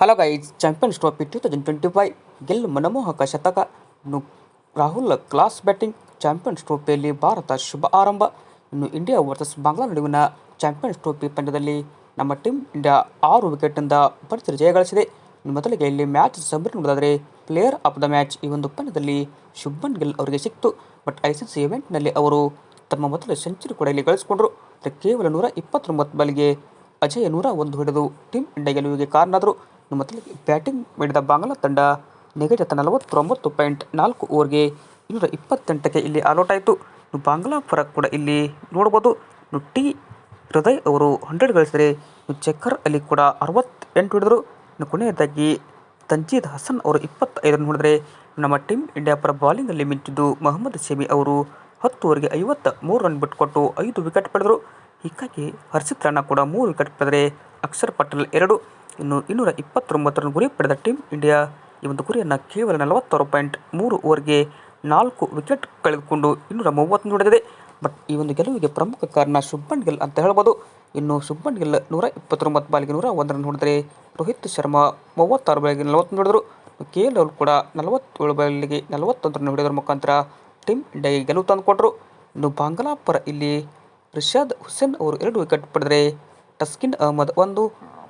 Hello guys champions trophy two thousand twenty five Gill ಮನಮೋಹಕ ಶತಕ ಇನ್ನು ರಾಹುಲ್ ಕ್ಲಾಸ್ ಬ್ಯಾಟಿಂಗ್ ಚಾಂಪಿಯನ್ಸ್ ಟ್ರೋಫಿಯಲ್ಲಿ ಭಾರತ ಶುಭ ಆರಂಭ. ಇನ್ನು ಇಂಡಿಯಾ ವರ್ಸಸ್ ಬಾಂಗ್ಲಾ ನಡುವಿನ ಚಾಂಪಿಯನ್ಸ್ ಟ್ರೋಫಿ ಪಂದ್ಯದಲ್ಲಿ ನಮ್ಮ ಟೀಮ್ ಇಂಡಿಯಾ ಆರು ವಿಕೆಟಿಂದ ಭರ್ಜರಿ ಜಯ ಗಳಿಸಿದೆ ಮೊದಲಿಗೆ ಇಲ್ಲಿ ಮ್ಯಾಚ್ ನೋಡೋದಾದರೆ ಪ್ಲೇಯರ್ ಆಫ್ ದ ಮ್ಯಾಚ್ ಈ ಒಂದು ಪಂದ್ಯದಲ್ಲಿ ಶುಭನ್ ಗಿಲ್ ಅವರಿಗೆ ಸಿಕ್ತು. ಬಟ್ ಐ ಸಿ ಸಿ ಇವೆಂಟ್ನಲ್ಲಿ ಅವರು ತಮ್ಮ ಮೊದಲ ಸೆಂಚುರಿ ಕೂಡ ಇಲ್ಲಿ ಗಳಿಸಿಕೊಂಡರು. ಕೇವಲ ನೂರ ಇಪ್ಪತ್ತೊಂಬತ್ತು ಬಾಲಿಗೆ ಅಜಯ್ ನೂರ ಒಂದು ಹಿಡಿದು ಟೀಮ್ ಇಂಡಿಯಾ ಗೆಲುವಿಗೆ ಕಾರಣಾದರು. ಮೊದಲಿಗೆ ಬ್ಯಾಟಿಂಗ್ ಮಾಡಿದ ಬಾಂಗ್ಲಾ ತಂಡ ನಿಗದಿತ ನಲವತ್ತೊಂಬತ್ತು ಪಾಯಿಂಟ್ ನಾಲ್ಕು ಓವರ್ಗೆ ಇನ್ನೂರ ಇಪ್ಪತ್ತೆಂಟಕ್ಕೆ ಇಲ್ಲಿ ಆಲ್ಔಟ್ ಆಯಿತು ಬಾಂಗ್ಲಾ ಪರ ಕೂಡ ಇಲ್ಲಿ ನೋಡ್ಬೋದು. ಟಿ ಹೃದಯ್ ಅವರು ಹಂಡ್ರೆಡ್ ಗಳಿಸಿದರೆ ಚೆಕ್ಕರ್ ಅಲ್ಲಿ ಅಲಿ ಕೂಡ ಅರವತ್ತೆಂಟು ಹಿಡಿದರು. ಇನ್ನು ಕೊನೆಯದಾಗಿ ತಂಜೀದ್ ಹಸನ್ ಅವರು ಇಪ್ಪತ್ತೈದನ್ನು ನೋಡಿದರೆ ನಮ್ಮ ಟೀಮ್ ಇಂಡಿಯಾ ಪರ ಬಾಲಿಂಗಲ್ಲಿ ಮಿಂಚಿದ್ದು ಮೊಹಮ್ಮದ್ ಶಮಿ ಅವರು ಹತ್ತು ಓವರ್ಗೆ ಐವತ್ತ ಮೂರು ರನ್ ಬಿಟ್ಕೊಟ್ಟು ಐದು ವಿಕೆಟ್ ಪಡೆದರು. ಹೀಗಾಗಿ ಹರ್ಷಿತ್ ರಾಣಾ ಕೂಡ ಮೂರು ವಿಕೆಟ್ ಪಡೆದರೆ ಅಕ್ಷರ್ ಪಟೇಲ್ ಎರಡು. ಇನ್ನು ಇನ್ನೂರ ಇಪ್ಪತ್ತೊಂಬತ್ತರನ್ನು ಗುರಿ ಪಡೆದ ಟೀಮ್ ಇಂಡಿಯಾ ಈ ಒಂದು ಗುರಿಯನ್ನು ಕೇವಲ ನಲವತ್ತಾರು ಪಾಯಿಂಟ್ ಮೂರು ಓವರ್ಗೆ ನಾಲ್ಕು ವಿಕೆಟ್ ಕಳೆದುಕೊಂಡು ಇನ್ನೂರ ಮೂವತ್ತು ಹೊಡೆದಿದೆ ಬಟ್ ಈ ಒಂದು ಗೆಲುವಿಗೆ ಪ್ರಮುಖ ಕಾರಣ ಶುಭ್ಮನ್ ಗಿಲ್ ಅಂತ ಹೇಳ್ಬೋದು. ಇನ್ನು ಶುಭ್ಮನ್ ಗಿಲ್ ನೂರ ಇಪ್ಪತ್ತೊಂಬತ್ತು ಬಾಲಿಗೆ ನೂರ ಒಂದು ರನ್ ಹೊಡೆದರೆ ರೋಹಿತ್ ಶರ್ಮಾ ಮೂವತ್ತಾರು ಬಾಲಿಗೆ ನಲವತ್ತೊಂದು ಹೊಡೆದರು ಕೆ ಎಲ್ ರಾಹುಲ್ ಕೂಡ ನಲವತ್ತೇಳು ಬಾಲಿಗೆ ನಲವತ್ತೊಂದು ರನ್ ಹೊಡೆಯೋದ್ರ ಮುಖಾಂತರ ಟೀಮ್ ಇಂಡಿಯಾಗೆ ಗೆಲುವು ತಂದುಕೊಟ್ರು. ಇನ್ನು ಬಾಂಗ್ಲಾ ಪರ ಇಲ್ಲಿ ರಿಷಾದ್ ಹುಸೇನ್ ಅವರು ಎರಡು ವಿಕೆಟ್ ಪಡೆದರೆ ಟಸ್ಕಿನ್ ಅಹಮದ್ ಒಂದು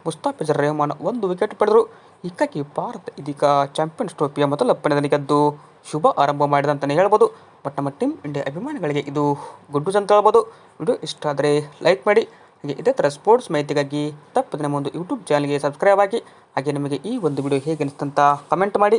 ಮುಸ್ತಾಫಿಜರ್ ರೆಹಮಾನ್ ಒಂದು ವಿಕೆಟ್ ಪಡೆದರು. ಇಕ್ಕಾಗಿ ಭಾರತ ಇದೀಗ ಚಾಂಪಿಯನ್ಸ್ ಟ್ರೋಫಿಯ ಮೊದಲ ಪಂದ್ಯದಲ್ಲಿ ಗೆದ್ದು ಶುಭ ಆರಂಭ ಮಾಡಿದೆ ಅಂತಲೇ ಹೇಳ್ಬೋದು. ಬಟ್ ನಮ್ಮ ಟೀಮ್ ಇಂಡಿಯಾ ಅಭಿಮಾನಿಗಳಿಗೆ ಇದು ಗುಡ್ ಅಂತ ಹೇಳ್ಬೋದು. ವಿಡಿಯೋ ಇಷ್ಟ ಆದರೆ ಲೈಕ್ ಮಾಡಿ. ಹಾಗೆ ಇದೇ ಥರ ಸ್ಪೋರ್ಟ್ಸ್ ಮಾಹಿತಿಗಾಗಿ ತಪ್ಪದೆ ನಮ್ಮ ಒಂದು ಯೂಟ್ಯೂಬ್ ಚಾನಲ್ಗೆ ಸಬ್ಸ್ಕ್ರೈಬ್ ಆಗಿ. ಹಾಗೆ ನಿಮಗೆ ಈ ಒಂದು ವಿಡಿಯೋ ಹೇಗೆ ಅನಿಸ್ತಂತ ಕಮೆಂಟ್ ಮಾಡಿ.